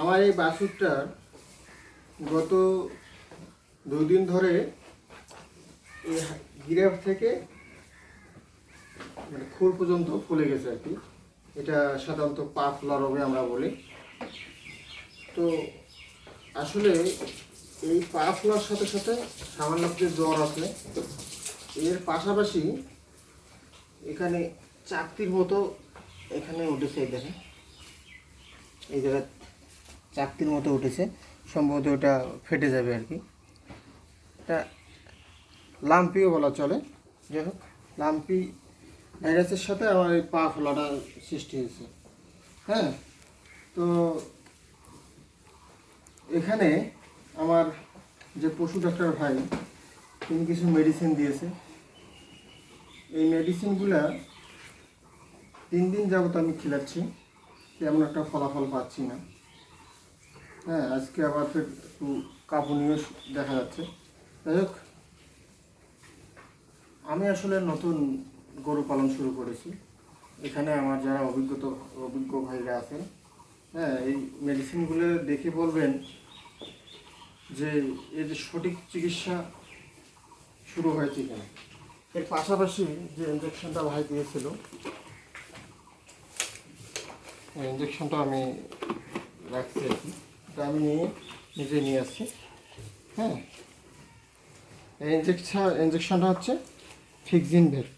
আমার এই বাছুরটার গত দুই দিন ধরে গিরাফ থেকে মানে খুর পর্যন্ত ফুলে গেছে আর কি। এটা সাধারণত পা ফোলা আমরা বলি। তো আসলে এই পা ফোলার সাথে সাথে সামান্য যে জ্বর আছে। এর পাশাপাশি এখানে চাকতির মতো এখানে উঠেছে দেখেন। এই জায়গায় চাকতির মতো উঠেছে, সম্ভবত ওটা ফেটে যাবে আর কি। এটা লাম্পিও বলা চলে। যাই হোক, লাম্পি ভাইরাসের সাথে আমার এই পা ফোলাটা সৃষ্টি হয়েছে। হ্যাঁ তো এখানে আমার যে পশু ডাক্তার ভাই, তিনি কিছু মেডিসিন দিয়েছে। এই মেডিসিনগুলা তিন দিন যাবত আমি খেলাচ্ছি। তেমন একটা ফলাফল পাচ্ছি না। হ্যাঁ আজকে আবার ফের একটু কাঁপুনিও দেখা যাচ্ছে। যাই হোক, আমি আসলে নতুন গরু পালন শুরু করেছি। এখানে আমার যারা অভিজ্ঞতা, অভিজ্ঞ ভাইরা আছেন হ্যাঁ এই মেডিসিনগুলো দেখে বলবেন যে এর সঠিক চিকিৎসা শুরু হয়েছে কিনা। এর পাশাপাশি যে ইঞ্জেকশনটা ভাই দিয়েছিল এই ইঞ্জেকশনটা আমি রাখছি আর কি। এটা আমি নিয়ে নিজে নিয়ে আসছি। হ্যাঁ? এই ইঞ্জেকশন ইঞ্জেকশনটা হচ্ছে ফিক্সিন ভেট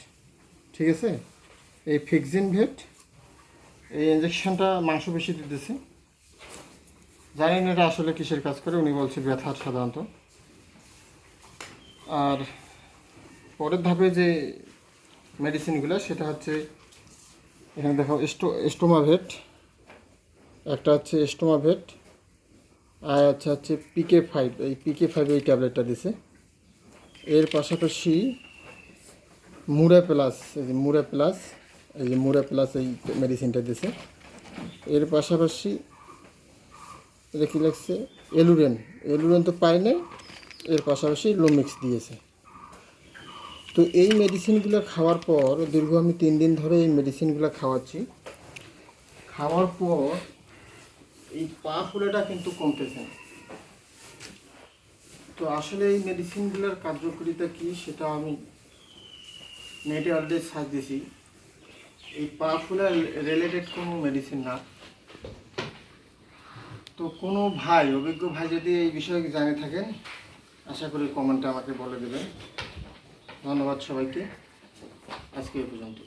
ঠিক আছে? এই ফিক্সিন ভেট এই ইঞ্জেকশনটা মাংসপেশি দিতেছে। জানি না এটা আসলে কিসের কাজ করে, উনি বলছে ব্যথার সাধারণত। আর পরের ধাপে যে মেডিসিনগুলো সেটা হচ্ছে এখানে দেখো স্টো স্টোমাভেট একটা হচ্ছে স্টোমাভেট আর আচ্ছা হচ্ছে পিকে ফাইভ, এই পিকে ফাইভ এই ট্যাবলেটটা দিছে। এর পাশাপাশি মুরা প্লাস, এই যে মুরা প্লাস, এই যে মুরা প্লাস এই মেডিসিনটা দিছে। এর পাশাপাশি এটা কী লাগছে এলুরেন এলুরেন তো পাই নাই, এর পাশাপাশি লোমিক্স দিয়েছে। তো এই মেডিসিনগুলো খাওয়ার পর, দীর্ঘ আমি তিন দিন ধরে এই মেডিসিনগুলো খাওয়াচ্ছি। খাওয়ার পর, এই পা ফুলেটা কিন্তু কমতেছে না। তো আসলে এই মেডিসিনগুলোর কার্যকারিতা কী সেটা আমি নেটে অলরেডি সার্চ দিয়েছি। এই পা ফুলের রিলেটেড কোনো মেডিসিন না। তো কোনো ভাই, অভিজ্ঞ ভাই যদি এই বিষয়ে জানে থাকেন, আশা করি কমেন্টে আমাকে বলে দেবেন। ধন্যবাদ সবাইকে। আজকে এ পর্যন্ত